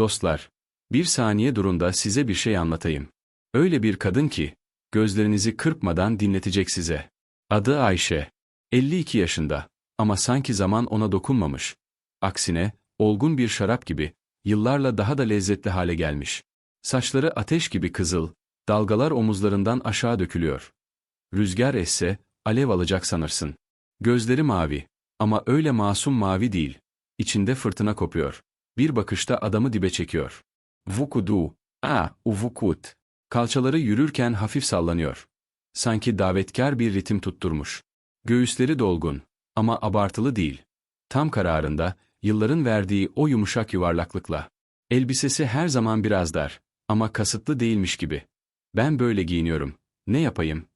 Dostlar, bir saniye durun da size bir şey anlatayım. Öyle bir kadın ki, gözlerinizi kırpmadan dinletecek size. Adı Ayşe. 52 yaşında. Ama sanki zaman ona dokunmamış. Aksine, olgun bir şarap gibi, yıllarla daha da lezzetli hale gelmiş. Saçları ateş gibi kızıl, dalgalar omuzlarından aşağı dökülüyor. Rüzgar esse, alev alacak sanırsın. Gözleri mavi, ama öyle masum mavi değil. İçinde fırtına kopuyor. Bir bakışta adamı dibe çekiyor. Vukudu, a, uvukut. Kalçaları yürürken hafif sallanıyor. Sanki davetkar bir ritim tutturmuş. Göğüsleri dolgun, ama abartılı değil. Tam kararında, yılların verdiği o yumuşak yuvarlaklıkla. Elbisesi her zaman biraz dar, ama kasıtlı değilmiş gibi. Ben böyle giyiniyorum, ne yapayım?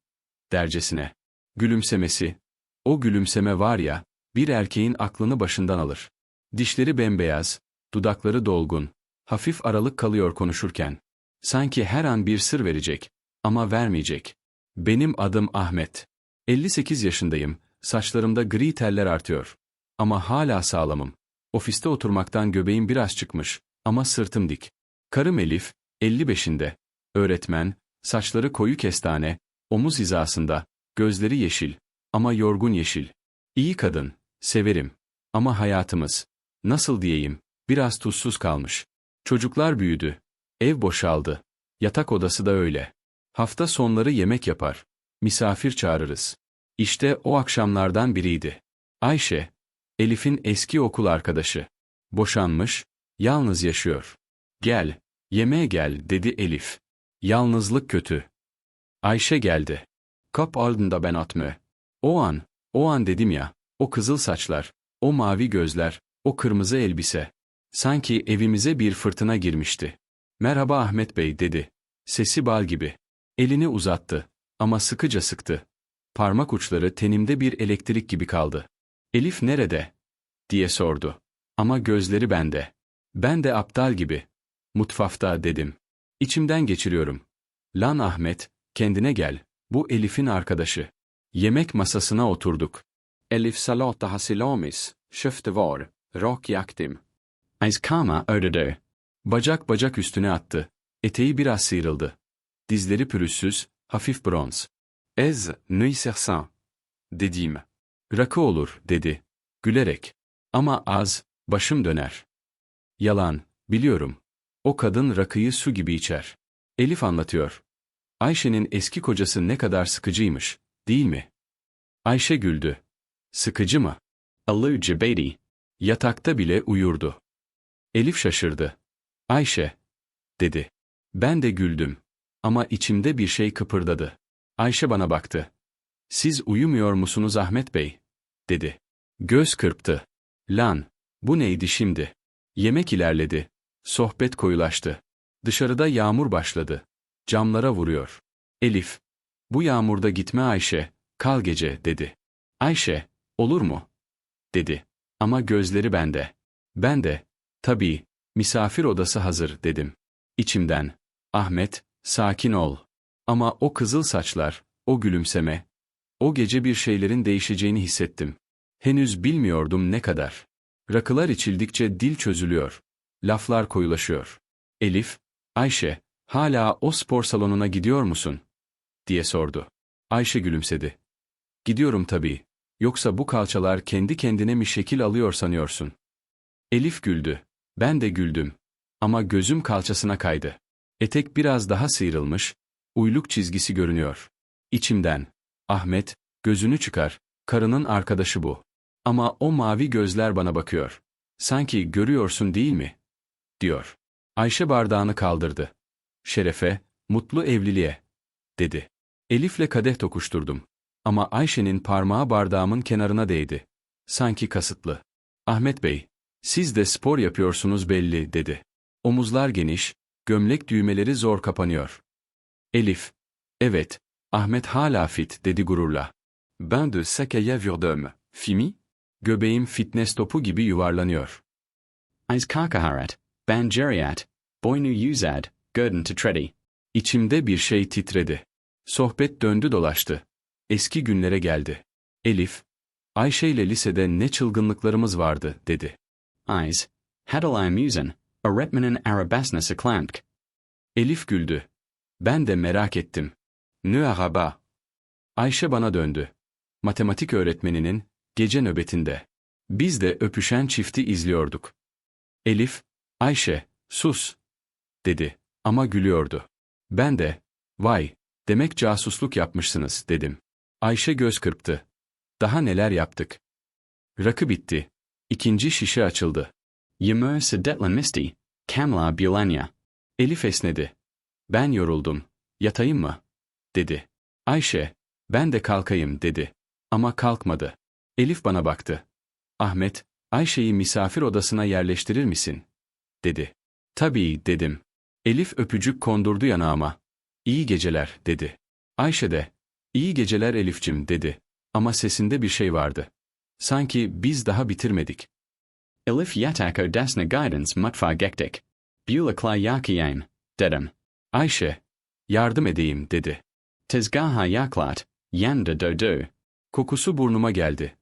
Dercesine. Gülümsemesi. O gülümseme var ya, bir erkeğin aklını başından alır. Dişleri bembeyaz, dudakları dolgun, hafif aralık kalıyor konuşurken. Sanki her an bir sır verecek, ama vermeyecek. Benim adım Ahmet. 58 yaşındayım, saçlarımda gri teller artıyor. Ama hala sağlamım. Ofiste oturmaktan göbeğim biraz çıkmış, ama sırtım dik. Karım Elif, 55'inde. Öğretmen, saçları koyu kestane, omuz hizasında, gözleri yeşil. Ama yorgun yeşil. İyi kadın, severim. Ama hayatımız, nasıl diyeyim, biraz tuzsuz kalmış. Çocuklar büyüdü. Ev boşaldı. Yatak odası da öyle. Hafta sonları yemek yapar. Misafir çağırırız. İşte o akşamlardan biriydi. Ayşe, Elif'in eski okul arkadaşı. Boşanmış, yalnız yaşıyor. Gel, yemeğe gel, dedi Elif. Yalnızlık kötü. Ayşe geldi. Kap aldığında ben atmı. O an, o an dedim ya, o kızıl saçlar, o mavi gözler, o kırmızı elbise. Sanki evimize bir fırtına girmişti. Merhaba Ahmet Bey dedi. Sesi bal gibi. Elini uzattı. Ama sıkıca sıktı. Parmak uçları tenimde bir elektrik gibi kaldı. Elif nerede? diye sordu. Ama gözleri bende. Ben de aptal gibi. Mutfakta dedim. İçimden geçiriyorum. Lan Ahmet, kendine gel. Bu Elif'in arkadaşı. Yemek masasına oturduk. Elif salata hasilamis, köfte var, rak yaktim. Ayskama ödedi. Bacak bacak üstüne attı. Eteği biraz sıyrıldı. Dizleri pürüzsüz, hafif bronz. Ez, neysersan. Dediğim. Rakı olur, dedi. Gülerek. Ama az, başım döner. Yalan, biliyorum. O kadın rakıyı su gibi içer. Elif anlatıyor. Ayşe'nin eski kocası ne kadar sıkıcıymış, değil mi? Ayşe güldü. Sıkıcı mı? Allı cebeydi. Yatakta bile uyurdu. Elif şaşırdı. Ayşe, dedi. Ben de güldüm. Ama içimde bir şey kıpırdadı. Ayşe bana baktı. Siz uyumuyor musunuz Ahmet Bey? dedi. Göz kırptı. Lan, bu neydi şimdi? Yemek ilerledi. Sohbet koyulaştı. Dışarıda yağmur başladı. Camlara vuruyor. Elif, bu yağmurda gitme Ayşe, kal gece, dedi. Ayşe, olur mu? dedi. Ama gözleri bende. Ben de, tabii, misafir odası hazır, dedim. İçimden, Ahmet, sakin ol. Ama o kızıl saçlar, o gülümseme, o gece bir şeylerin değişeceğini hissettim. Henüz bilmiyordum ne kadar. Rakılar içildikçe dil çözülüyor. Laflar koyulaşıyor. Elif, Ayşe, hala o spor salonuna gidiyor musun? diye sordu. Ayşe gülümsedi. Gidiyorum tabii. Yoksa bu kalçalar kendi kendine mi şekil alıyor sanıyorsun? Elif güldü. Ben de güldüm. Ama gözüm kalçasına kaydı. Etek biraz daha sıyrılmış, uyluk çizgisi görünüyor. İçimden, Ahmet, gözünü çıkar, karının arkadaşı bu. Ama o mavi gözler bana bakıyor. Sanki görüyorsun değil mi? diyor. Ayşe bardağını kaldırdı. Şerefe, mutlu evliliğe, dedi. Elif'le kadeh tokuşturdum. Ama Ayşe'nin parmağı bardağımın kenarına değdi. Sanki kasıtlı. Ahmet Bey, siz de spor yapıyorsunuz belli, dedi. Omuzlar geniş, gömlek düğmeleri zor kapanıyor. Elif, evet, Ahmet hala fit, dedi gururla. Ben de sakaya vurdum, fimi? Göbeğim fitness topu gibi yuvarlanıyor. Eis kakaharat, ben geriat, boynu yüzad, gördün titredi. İçimde bir şey titredi. Sohbet döndü dolaştı. Eski günlere geldi. Elif, Ayşe ile lisede ne çılgınlıklarımız vardı, dedi. Eyes, had I amusing, öğretmenin arabasına klank. Elif güldü. Ben de merak ettim. Ne araba? Ayşe bana döndü. Matematik öğretmeninin gece nöbetinde. Biz de öpüşen çifti izliyorduk. Elif, Ayşe, sus, dedi ama gülüyordu. Ben de, vay, demek casusluk yapmışsınız dedim. Ayşe göz kırptı. Daha neler yaptık? Rakı bitti. İkinci şişe açıldı. Yemeğe sedetlen misti, kamla bulanya. Elif esnedi. Ben yoruldum. Yatayım mı? dedi. Ayşe, ben de kalkayım dedi. Ama kalkmadı. Elif bana baktı. Ahmet, Ayşe'yi misafir odasına yerleştirir misin? dedi. Tabii dedim. Elif öpücük kondurdu yanağıma. İyi geceler dedi. Ayşe de, iyi geceler Elifcim dedi. Ama sesinde bir şey vardı. Sanki biz daha bitirmedik. Elif yatak odasına guidance mutfağa gektik. Bula klay yakiyem, dedim. Ayşe, yardım edeyim dedi. Tezgaha yaklat, yanda dodu. Kokusu burnuma geldi.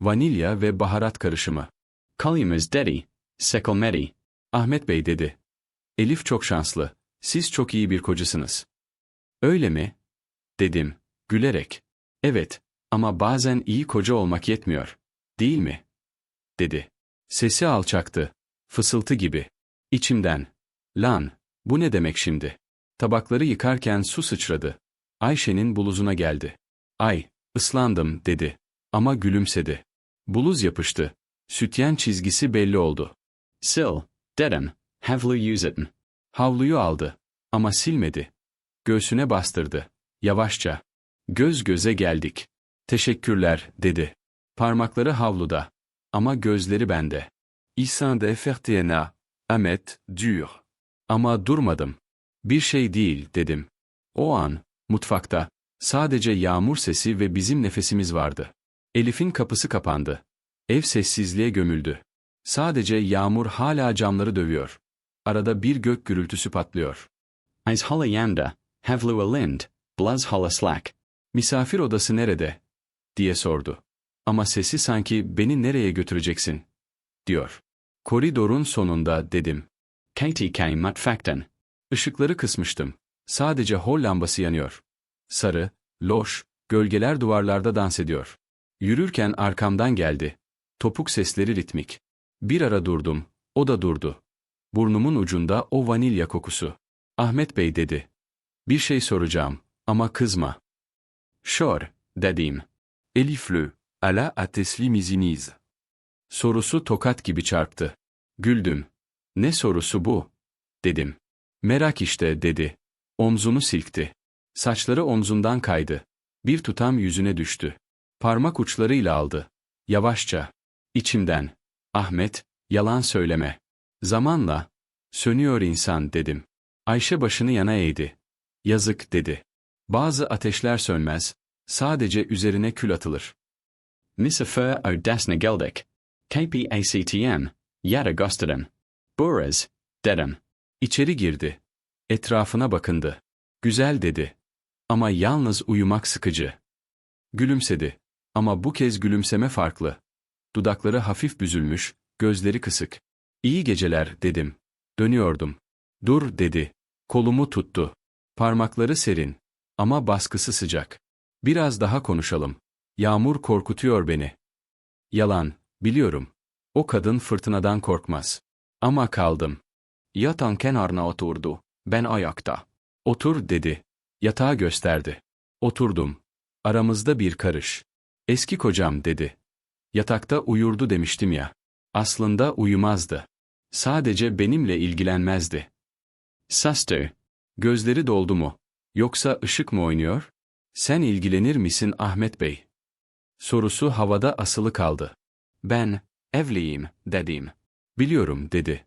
Vanilya ve baharat karışımı. Kalyumuz dedi, sekelmedi. Ahmet Bey dedi. Elif çok şanslı. Siz çok iyi bir kocasınız. Öyle mi? Dedim, gülerek. Evet, ama bazen iyi koca olmak yetmiyor. Değil mi? Dedi. Sesi alçaktı. Fısıltı gibi. İçimden. Lan, bu ne demek şimdi? Tabakları yıkarken su sıçradı. Ayşe'nin bluzuna geldi. Ay, ıslandım dedi. Ama gülümsedi. Bluz yapıştı. Sütyen çizgisi belli oldu. Sil, dedim, havlu use it. Havluyu aldı. Ama silmedi. Göğsüne bastırdı. Yavaşça. Göz göze geldik. Teşekkürler, dedi. Parmakları havluda. Ama gözleri bende. İhsan de FRTNA. Ahmet, dur. Ama durmadım. Bir şey değil, dedim. O an, mutfakta, sadece yağmur sesi ve bizim nefesimiz vardı. Elif'in kapısı kapandı. Ev sessizliğe gömüldü. Sadece yağmur hala camları dövüyor. Arada bir gök gürültüsü patlıyor. Eis holla yanda, havlu alind, blaz holla slack. Misafir odası nerede? Diye sordu. Ama sesi sanki beni nereye götüreceksin? diyor. Koridorun sonunda dedim. Katie came mutfaktan. Işıkları kısmıştım. Sadece hol lambası yanıyor. Sarı, loş, gölgeler duvarlarda dans ediyor. Yürürken arkamdan geldi. Topuk sesleri ritmik. Bir ara durdum, o da durdu. Burnumun ucunda o vanilya kokusu. Ahmet Bey dedi. Bir şey soracağım ama kızma. Şor, dedim. Eliflü, ala atesli miziniz. Sorusu tokat gibi çarptı. Güldüm. Ne sorusu bu? Dedim. Merak işte dedi. Omzunu silkti. Saçları omzundan kaydı. Bir tutam yüzüne düştü. Parmak uçlarıyla aldı. Yavaşça. İçimden. Ahmet, yalan söyleme. Zamanla. Sönüyor insan dedim. Ayşe başını yana eğdi. Yazık dedi. Bazı ateşler sönmez, sadece üzerine kül atılır. Misafir o dasna geldik. KPACTM, yada gösterdim. Buraz, dedim. İçeri girdi. Etrafına bakındı. Güzel dedi. Ama yalnız uyumak sıkıcı. Gülümsedi. Ama bu kez gülümseme farklı. Dudakları hafif büzülmüş, gözleri kısık. İyi geceler dedim. Dönüyordum. Dur dedi. Kolumu tuttu. Parmakları serin. Ama baskısı sıcak. Biraz daha konuşalım. Yağmur korkutuyor beni. Yalan, biliyorum. O kadın fırtınadan korkmaz. Ama kaldım. Yatan kenarına oturdu. Ben ayakta. Otur dedi. Yatağı gösterdi. Oturdum. Aramızda bir karış. Eski kocam dedi. Yatakta uyurdu demiştim ya. Aslında uyumazdı. Sadece benimle ilgilenmezdi. Sastı. Gözleri doldu mu? Yoksa ışık mı oynuyor? Sen ilgilenir misin Ahmet Bey? Sorusu havada asılı kaldı. Ben, evliyim, dedim. Biliyorum, dedi.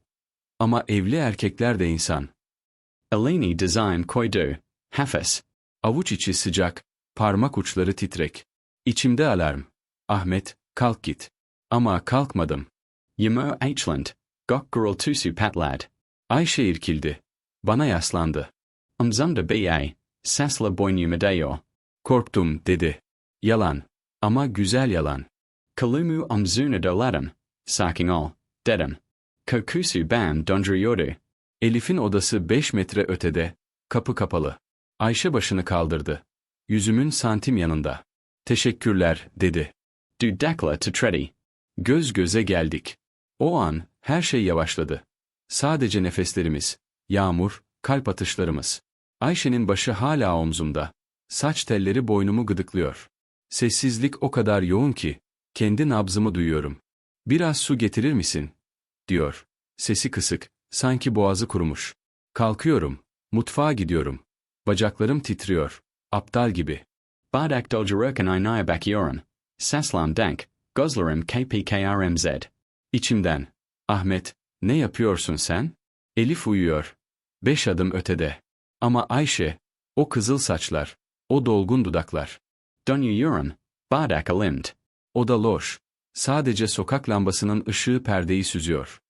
Ama evli erkekler de insan. Eleni design koydu. Hafes. Avuç içi sıcak, parmak uçları titrek. İçimde alarm. Ahmet, kalk git. Ama kalkmadım. Yemo Eichland. Gok gurul tusu patlad. Ayşe irkildi. Bana yaslandı. Umzumda ba. Sasla boynumadayo. Korktum, dedi. Yalan. Ama güzel yalan. Kalumu umzuna doladım. Saking ol. Dedim. Kokusu bam donduruyordu. Elif'in odası beş metre ötede, kapı kapalı. Ayşe başını kaldırdı. Yüzümün santim yanında. Teşekkürler, dedi. Dudakla titredi. Göz göze geldik. O an, her şey yavaşladı. Sadece nefeslerimiz, yağmur, kalp atışlarımız. Ayşe'nin başı hala omzumda. Saç telleri boynumu gıdıklıyor. Sessizlik o kadar yoğun ki, kendi nabzımı duyuyorum. Biraz su getirir misin? diyor. Sesi kısık, sanki boğazı kurumuş. Kalkıyorum, mutfağa gidiyorum. Bacaklarım titriyor, aptal gibi. Bardak doldururken inaya bakıyorum. Saslam dank. Gözlerim kpkrmz. İçimden, Ahmet, ne yapıyorsun sen? Elif uyuyor. Beş adım ötede. Ama Ayşe, o kızıl saçlar, o dolgun dudaklar. Donuyorum. Bardak alimd. O da loş. Sadece sokak lambasının ışığı perdeyi süzüyor.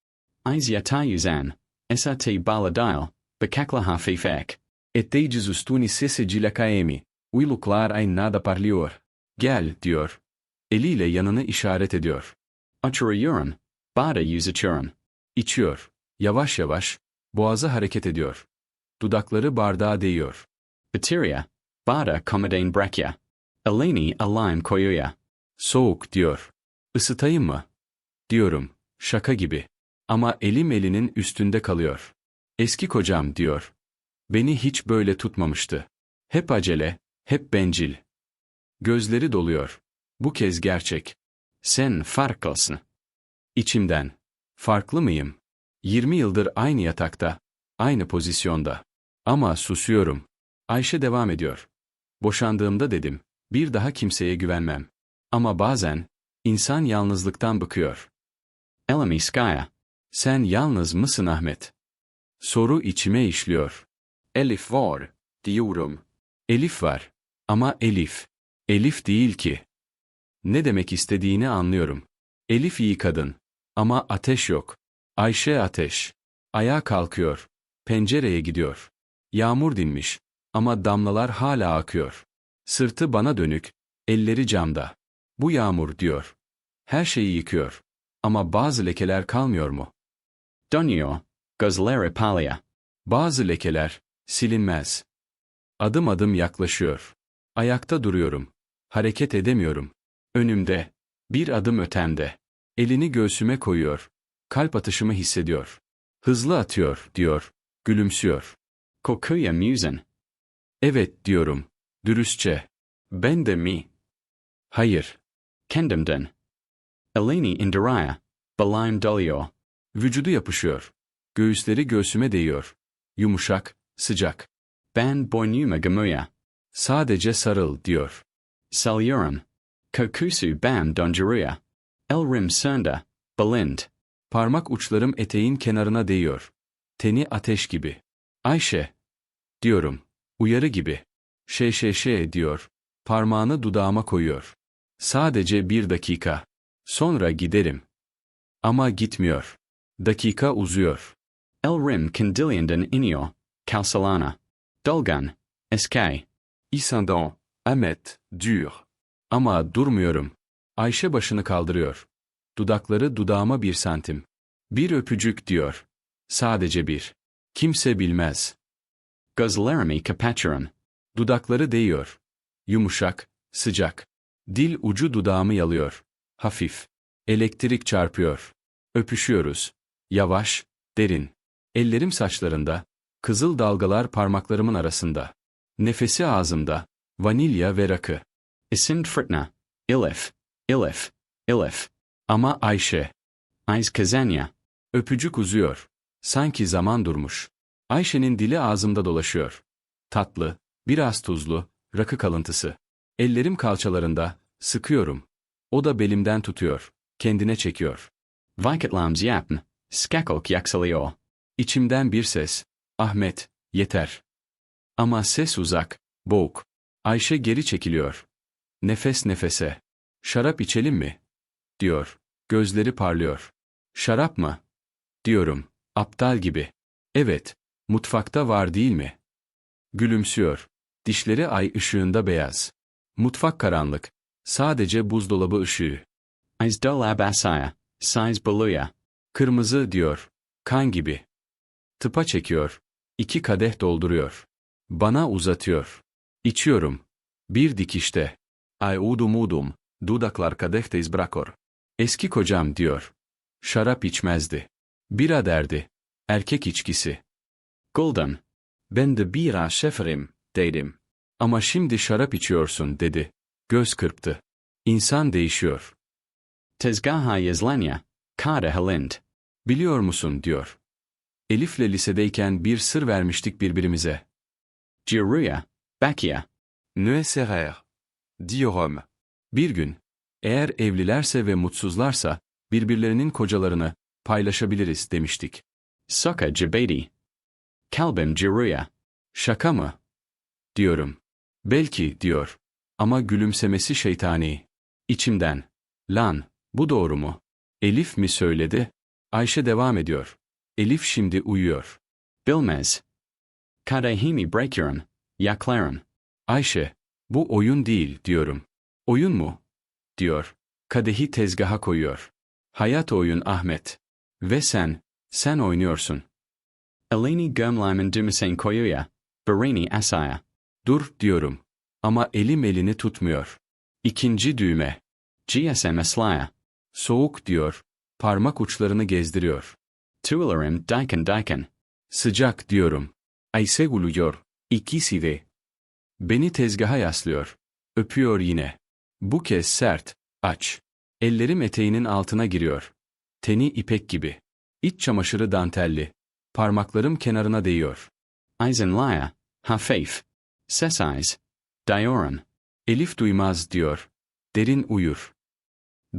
Izya tayuzan. Sat baladile. Bakakla hafifek. Etteides ustuni sese cilakaemi. Uyluklar ay nada parlıyor. Gel, diyor. Eliyle yanını işaret ediyor. Oturuyorum. Barda uzachurum. İçiyor. Yavaş yavaş, boğazı hareket ediyor. Dudakları bardağa değiyor. Bateria. Barda komodane brekya. Eleni alim koyuya. Soğuk, diyor. Isıtayım mı? Diyorum. Şaka gibi. Ama elim elinin üstünde kalıyor. Eski kocam, diyor. Beni hiç böyle tutmamıştı. Hep acele, hep bencil. Gözleri doluyor. Bu kez gerçek. Sen farklısın. İçimden. Farklı mıyım? 20 yıldır aynı yatakta, aynı pozisyonda. Ama susuyorum. Ayşe devam ediyor. Boşandığımda dedim, bir daha kimseye güvenmem. Ama bazen, insan yalnızlıktan bıkıyor. Elemi skaya. Sen yalnız mısın Ahmet? Soru içime işliyor. Elif var, diyorum. Elif var. Ama Elif. Elif değil ki. Ne demek istediğini anlıyorum. Elif iyi kadın. Ama ateş yok. Ayşe ateş. Ayağa kalkıyor. Pencereye gidiyor. Yağmur dinmiş. Ama damlalar hala akıyor. Sırtı bana dönük. Elleri camda. Bu yağmur diyor. Her şeyi yıkıyor. Ama bazı lekeler kalmıyor mu? Donuyor. Gözleri palya. Bazı lekeler silinmez. Adım adım yaklaşıyor. Ayakta duruyorum. Hareket edemiyorum. Önümde, bir adım ötemde. Elini göğsüme koyuyor. Kalp atışımı hissediyor. Hızlı atıyor, diyor. Gülümsüyor. Kokuya musen. Evet, diyorum. Dürüstçe. Ben de mi? Hayır. Kendimden. Eleni indiraya. Balim doluyor. Vücudu yapışıyor. Göğüsleri göğsüme değiyor. Yumuşak, sıcak. Ben boynuma gamuya. Sadece sarıl, diyor. Salyurum. Kokusu bam donduruya. Elrim sunda. Balind. Parmak uçlarım eteğin kenarına değiyor. Teni ateş gibi. Ayşe. Diyorum. Uyarı gibi. Şey şey şey diyor. Parmağını dudağıma koyuyor. Sadece bir dakika. Sonra giderim. Ama gitmiyor. Dakika uzuyor. Elrim candiliandan inio. Calsalana. Dolgan. Eskay. İsandan, Ahmet, dur. Ama durmuyorum. Ayşe başını kaldırıyor. Dudakları dudağıma bir santim. Bir öpücük diyor. Sadece bir. Kimse bilmez. Gözlerimi kapatırım. Dudakları değiyor. Yumuşak, sıcak. Dil ucu dudağımı yalıyor. Hafif. Elektrik çarpıyor. Öpüşüyoruz. Yavaş, derin. Ellerim saçlarında. Kızıl dalgalar parmaklarımın arasında. Nefesi ağzımda. Vanilya ve rakı. Isind fritna. Ilif. Ilif. Ilif. Ama Ayşe. Iz kazanya. Öpücük uzuyor. Sanki zaman durmuş. Ayşe'nin dili ağzımda dolaşıyor. Tatlı, biraz tuzlu, rakı kalıntısı. Ellerim kalçalarında, sıkıyorum. O da belimden tutuyor, kendine çekiyor. Vikatlam's yapn. Skakok yaksalıyor. İçimden bir ses. Ahmet, yeter. Ama ses uzak, boğuk. Ayşe geri çekiliyor. Nefes nefese. Şarap içelim mi? Diyor. Gözleri parlıyor. Şarap mı? Diyorum. Aptal gibi. Evet. Mutfakta var değil mi? Gülümsüyor. Dişleri ay ışığında beyaz. Mutfak karanlık. Sadece buzdolabı ışığı. Iz dolab asaya. Size baluya. Kırmızı diyor. Kan gibi. Tıpa çekiyor. İki kadeh dolduruyor. Bana uzatıyor. İçiyorum. Bir dikişte. Ay udum udum. Dudaklar kadehte izbrakor. Eski kocam diyor. Şarap içmezdi. Bira derdi. Erkek içkisi. Gulden. Ben de bira şeferim, dedim. Ama şimdi şarap içiyorsun, dedi. Göz kırptı. İnsan değişiyor. Tezgaha Yazlanya. Kada Halind. Biliyor musun, diyor. Elif'le lisedeyken bir sır vermiştik birbirimize. Jiruya. Bakia. Ne serer. Diyorum. Bir gün, eğer evlilerse ve mutsuzlarsa, birbirlerinin kocalarını paylaşabiliriz demiştik. Soka Jabedi. Kalbim Jiruya. Şaka mı? Diyorum. Belki, diyor. Ama gülümsemesi şeytani. İçimden. Lan, bu doğru mu? Elif mi söyledi? Ayşe devam ediyor. Elif şimdi uyuyor. Bilmez. Kadehimi Breakurum. Yaklarum. Ayşe, bu oyun değil, diyorum. Oyun mu? Diyor. Kadehi tezgaha koyuyor. Hayat oyun Ahmet. Ve sen, sen oynuyorsun. Eleni Gurmliman Dumasen Koyuya. Barini Asaya. Dur, diyorum. Ama elim elini tutmuyor. İkinci düğme. GSM Aslaya. Soğuk diyor. Parmak uçlarını gezdiriyor. Tuilarim Diken Diken. Sıcak diyorum. Ayse guluyor. İkisi de. Beni tezgaha yaslıyor. Öpüyor yine. Bu kez sert, aç. Ellerim eteğinin altına giriyor. Teni ipek gibi. İç çamaşırı dantelli. Parmaklarım kenarına değiyor. Eisenlaya. Hafif. Sesize. Dioran. Elif duymaz diyor. Derin uyur.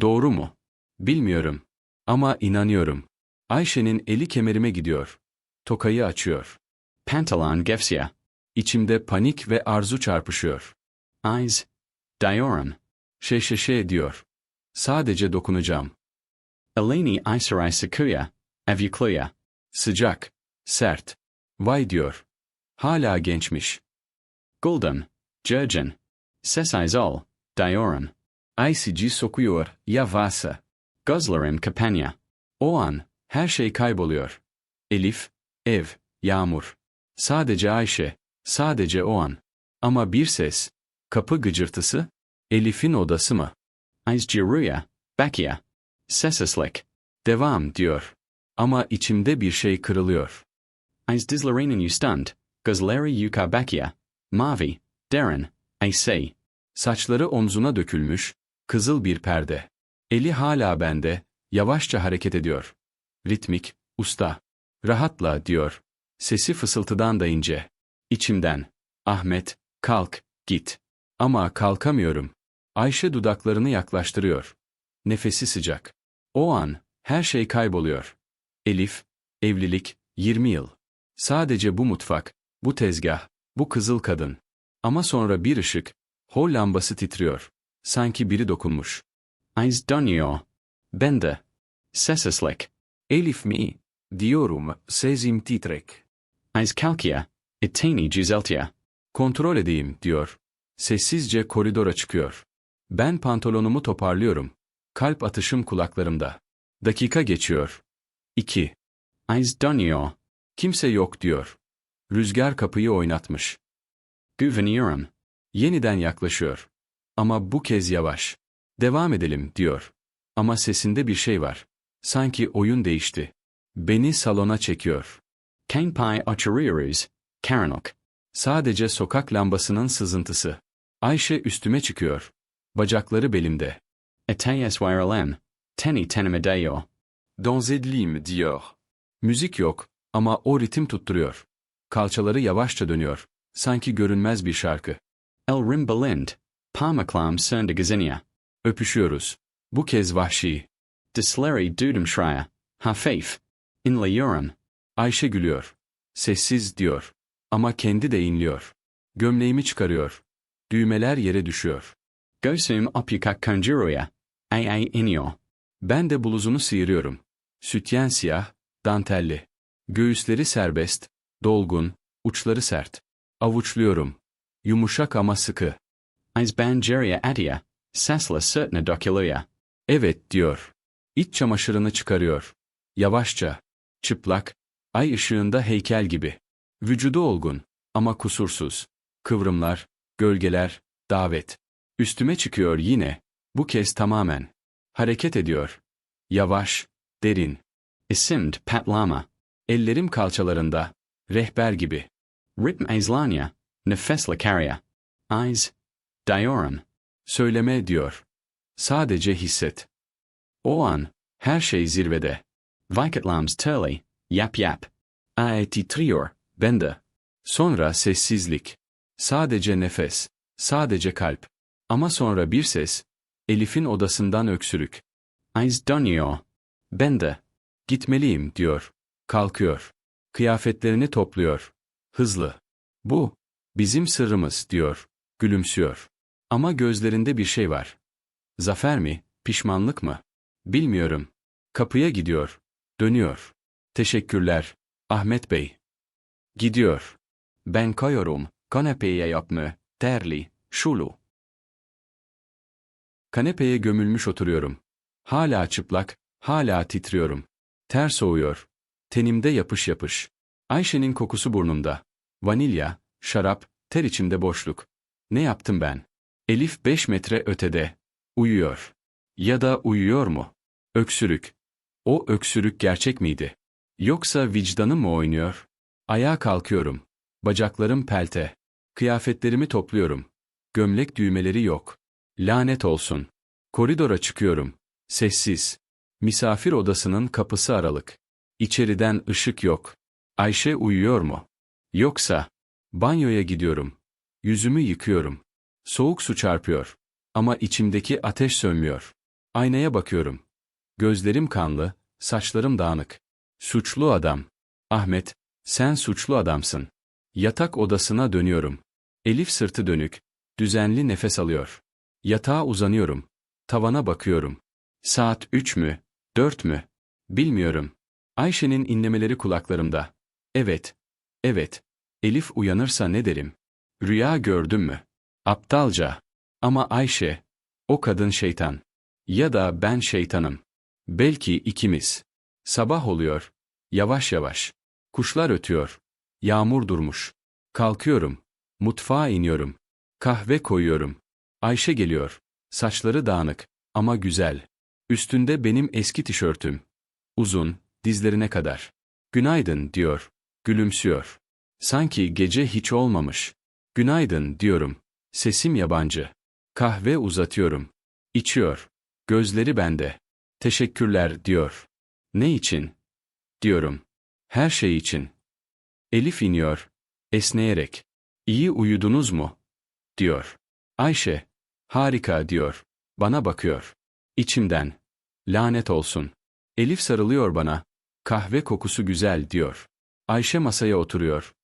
Doğru mu? Bilmiyorum. Ama inanıyorum. Ayşe'nin eli kemerime gidiyor. Tokayı açıyor. Pantalon Gefsia. İçimde panik ve arzu çarpışıyor. Eyes. Dioran. Şeşeşe diyor. Sadece dokunacağım. Eleni Isarai Sakuya. Avukluya. Sıcak, sert. Vay diyor. Hala gençmiş. Gulden. Jurgen. Sesizol. Dioran. ICG sokuyor, ya vasa. Goslerim Capania. O an, her şey kayboluyor. Elif, ev, yağmur. Sadece Ayşe, sadece o an. Ama bir ses, kapı gıcırtısı, Elif'in odası mı? Eyes Jiruya. Bakia. Sesislik. Devam diyor. Ama içimde bir şey kırılıyor. Eyes Dizlarinen Ustund. Gosleri Yuka Bakia. Mavi. Darren. AC. Saçları omzuna dökülmüş, kızıl bir perde. Eli hala bende, yavaşça hareket ediyor. Ritmik, usta. Rahatla diyor. Sesi fısıltıdan da ince. İçimden. Ahmet, kalk, git. Ama kalkamıyorum. Ayşe dudaklarını yaklaştırıyor. Nefesi sıcak. O an, her şey kayboluyor. Elif, evlilik, 20 yıl. Sadece bu mutfak, bu tezgah, bu kızıl kadın. Ama sonra bir ışık, hol lambası titriyor. Sanki biri dokunmuş. Eyes Donio. Bende. Sesislik. Elif mi? Diyorum, sezim titrek. Eyes Kalkia. Itini Gizeltia. Kontrol edeyim, diyor. Sessizce koridora çıkıyor. Ben pantolonumu toparlıyorum. Kalp atışım kulaklarımda. Dakika geçiyor. 2. Eyes Donio. Kimse yok diyor. Rüzgar kapıyı oynatmış. Guvenirum. Yeniden yaklaşıyor. Ama bu kez yavaş. Devam edelim, diyor. Ama sesinde bir şey var. Sanki oyun değişti. Beni salona çekiyor. Pi Ochariurus. Karanok. Sadece sokak lambasının sızıntısı. Ayşe üstüme çıkıyor. Bacakları belimde. Eteyes Wirelem. Teni Tenemideyo. Dans edeyim, diyor. Müzik yok ama o ritim tutturuyor. Kalçaları yavaşça dönüyor. Sanki görünmez bir şarkı. El Rim Belind. Parmaklam Söndergazinia. Öpüşüyoruz. Bu kez vahşi. Disleri Dudumschreier. Hafif. Inlayurum. Ayşe gülüyor. Sessiz diyor. Ama kendi de inliyor. Gömleğimi çıkarıyor. Düğmeler yere düşüyor. Gosum Opukak Conjuruya. Aa Inyo. Ben de bluzunu sıyırıyorum. Sütyen siyah, dantelli. Göğüsleri serbest, dolgun, uçları sert. Avuçluyorum. Yumuşak ama sıkı. Is Bangeria Atia. Sasla Certna Doculuya. Evet diyor. İç çamaşırını çıkarıyor. Yavaşça, çıplak, ay ışığında heykel gibi. Vücudu olgun ama kusursuz. Kıvrımlar, gölgeler, davet. Üstüme çıkıyor yine, bu kez tamamen. Hareket ediyor. Yavaş, derin. Isimd patlama. Ellerim kalçalarında, rehber gibi. Ritm azlanya. Nefesla karya. Eyes. Diorum. Söyleme diyor. Sadece hisset. O an, her şey zirvede. Vikatlams turley. Yap yap. Ae titriyor, ben de. Sonra sessizlik. Sadece nefes, sadece kalp. Ama sonra bir ses, Elif'in odasından öksürük. Eyes donyor. Ben de. Gitmeliyim, diyor. Kalkıyor. Kıyafetlerini topluyor. Hızlı. Bu, bizim sırrımız, diyor. Gülümsüyor. Ama gözlerinde bir şey var. Zafer mi, pişmanlık mı? Bilmiyorum. Kapıya gidiyor. Dönüyor. Teşekkürler, Ahmet Bey. Gidiyor. Ben koyuyorum, kanepeye yapma, terli, şulu. Kanepeye gömülmüş oturuyorum. Hala çıplak, hala titriyorum. Ter soğuyor. Tenimde yapış yapış. Ayşe'nin kokusu burnumda. Vanilya, şarap, ter içimde boşluk. Ne yaptım ben? Elif beş metre ötede. Uyuyor. Ya da uyuyor mu? Öksürük. O öksürük gerçek miydi? Yoksa vicdanım mı oynuyor? Ayağa kalkıyorum. Bacaklarım pelte. Kıyafetlerimi topluyorum. Gömlek düğmeleri yok. Lanet olsun. Koridora çıkıyorum. Sessiz. Misafir odasının kapısı aralık. İçeriden ışık yok. Ayşe uyuyor mu? Yoksa, banyoya gidiyorum. Yüzümü yıkıyorum. Soğuk su çarpıyor. Ama içimdeki ateş sönmüyor. Aynaya bakıyorum. Gözlerim kanlı, saçlarım dağınık. Suçlu adam. Ahmet, sen suçlu adamsın. Yatak odasına dönüyorum. Elif sırtı dönük, düzenli nefes alıyor. Yatağa uzanıyorum. Tavana bakıyorum. Saat üç mü, dört mü? Bilmiyorum. Ayşe'nin inlemeleri kulaklarımda. Evet, evet. Elif uyanırsa ne derim? Rüya gördüm mü? Aptalca. Ama Ayşe, o kadın şeytan. Ya da ben şeytanım. Belki ikimiz. Sabah oluyor. Yavaş yavaş. Kuşlar ötüyor. Yağmur durmuş. Kalkıyorum. Mutfağa iniyorum. Kahve koyuyorum. Ayşe geliyor. Saçları dağınık ama güzel. Üstünde benim eski tişörtüm. Uzun, dizlerine kadar. Günaydın diyor. Gülümsüyor. Sanki gece hiç olmamış. Günaydın diyorum. Sesim yabancı. Kahve uzatıyorum. İçiyor. Gözleri bende. Teşekkürler diyor. Ne için? Diyorum. Her şey için. Elif iniyor. Esneyerek. İyi uyudunuz mu? Diyor. Ayşe. Harika diyor. Bana bakıyor. İçimden. Lanet olsun. Elif sarılıyor bana. Kahve kokusu güzel diyor. Ayşe masaya oturuyor.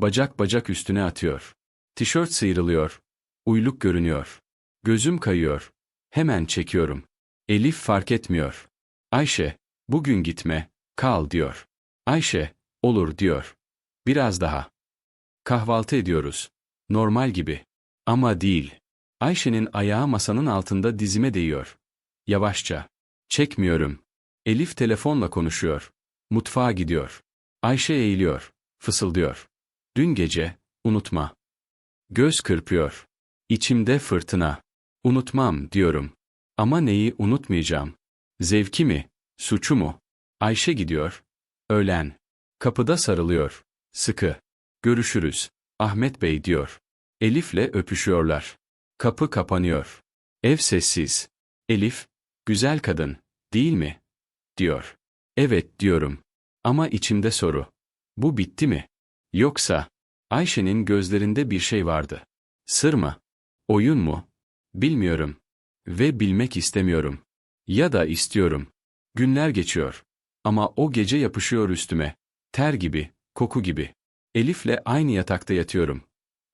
Bacak bacak üstüne atıyor. Tişört sıyrılıyor. Uyluk görünüyor. Gözüm kayıyor. Hemen çekiyorum. Elif fark etmiyor. Ayşe, bugün gitme, kal diyor. Ayşe, olur diyor. Biraz daha. Kahvaltı ediyoruz. Normal gibi. Ama değil. Ayşe'nin ayağı masanın altında dizime değiyor. Yavaşça. Çekmiyorum. Elif telefonla konuşuyor. Mutfağa gidiyor. Ayşe eğiliyor. Fısıldıyor. Dün gece, unutma. Göz kırpıyor. İçimde fırtına. Unutmam diyorum. Ama neyi unutmayacağım? Zevki mi? Suçu mu? Ayşe gidiyor. Öğlen. Kapıda sarılıyor. Sıkı. Görüşürüz. Ahmet Bey diyor. Elif'le öpüşüyorlar. Kapı kapanıyor. Ev sessiz. Elif, güzel kadın, değil mi? diyor. Evet diyorum. Ama içimde soru. Bu bitti mi? Yoksa, Ayşe'nin gözlerinde bir şey vardı. Sır mı? Oyun mu? Bilmiyorum. Ve bilmek istemiyorum. Ya da istiyorum. Günler geçiyor. Ama o gece yapışıyor üstüme. Ter gibi, koku gibi. Elif'le aynı yatakta yatıyorum.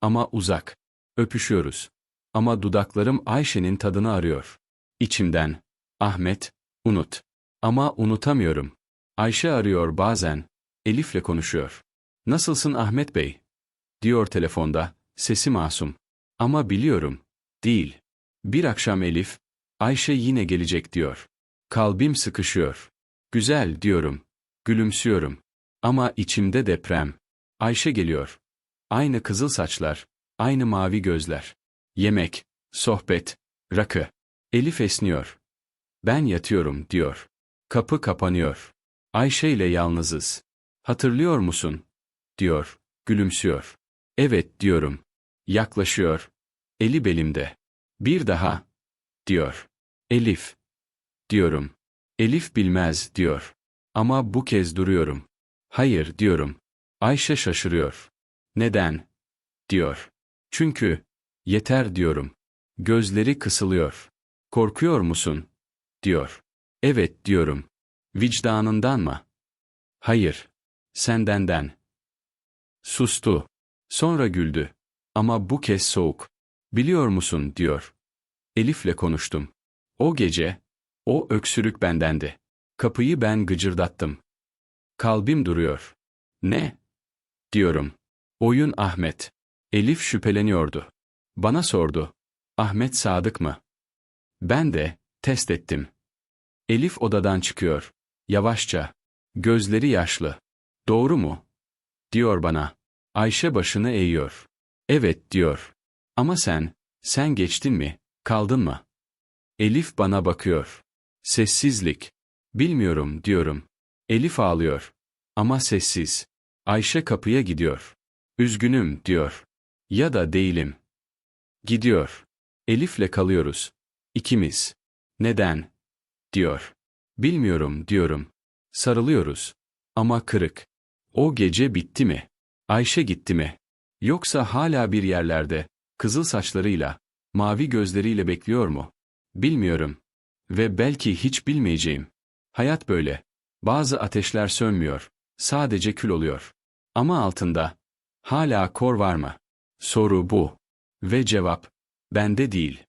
Ama uzak. Öpüşüyoruz. Ama dudaklarım Ayşe'nin tadını arıyor. İçimden. Ahmet, unut. Ama unutamıyorum. Ayşe arıyor bazen. Elif'le konuşuyor. Nasılsın Ahmet Bey? Diyor telefonda, sesi masum. Ama biliyorum. Değil. Bir akşam Elif, Ayşe yine gelecek diyor. Kalbim sıkışıyor. Güzel diyorum. Gülümsüyorum. Ama içimde deprem. Ayşe geliyor. Aynı kızıl saçlar, aynı mavi gözler. Yemek, sohbet, rakı. Elif esniyor. Ben yatıyorum diyor. Kapı kapanıyor. Ayşe ile yalnızız. Hatırlıyor musun? diyor. Gülümsüyor. Evet diyorum. Yaklaşıyor. Eli belimde. Bir daha. diyor. Elif. diyorum. Elif bilmez diyor. Ama bu kez duruyorum. Hayır diyorum. Ayşe şaşırıyor. Neden? diyor. Çünkü yeter diyorum. Gözleri kısılıyor. Korkuyor musun? Diyor. Evet diyorum. Vicdanından mı? Hayır. Sendenden. Sustu. Sonra güldü. Ama bu kez soğuk. Biliyor musun diyor. Elif'le konuştum. O gece, o öksürük bendendi. Kapıyı ben gıcırdattım. Kalbim duruyor. Ne? Diyorum. Oyun Ahmet. Elif şüpheleniyordu. Bana sordu. Ahmet sadık mı? Ben de, test ettim. Elif odadan çıkıyor. Yavaşça. Gözleri yaşlı. Doğru mu? Diyor bana. Ayşe başını eğiyor. Evet diyor. Ama sen, sen geçtin mi, kaldın mı? Elif bana bakıyor. Sessizlik. Bilmiyorum diyorum. Elif ağlıyor. Ama sessiz. Ayşe kapıya gidiyor. Üzgünüm diyor. Ya da değilim. Gidiyor. Elif'le kalıyoruz. İkimiz. Neden? diyor. Bilmiyorum diyorum. Sarılıyoruz. Ama kırık. O gece bitti mi? Ayşe gitti mi? Yoksa hala bir yerlerde, kızıl saçlarıyla, mavi gözleriyle bekliyor mu? Bilmiyorum. Ve belki hiç bilmeyeceğim. Hayat böyle. Bazı ateşler sönmüyor, sadece kül oluyor. Ama altında, hala kor var mı? Soru bu. Ve cevap, bende değil.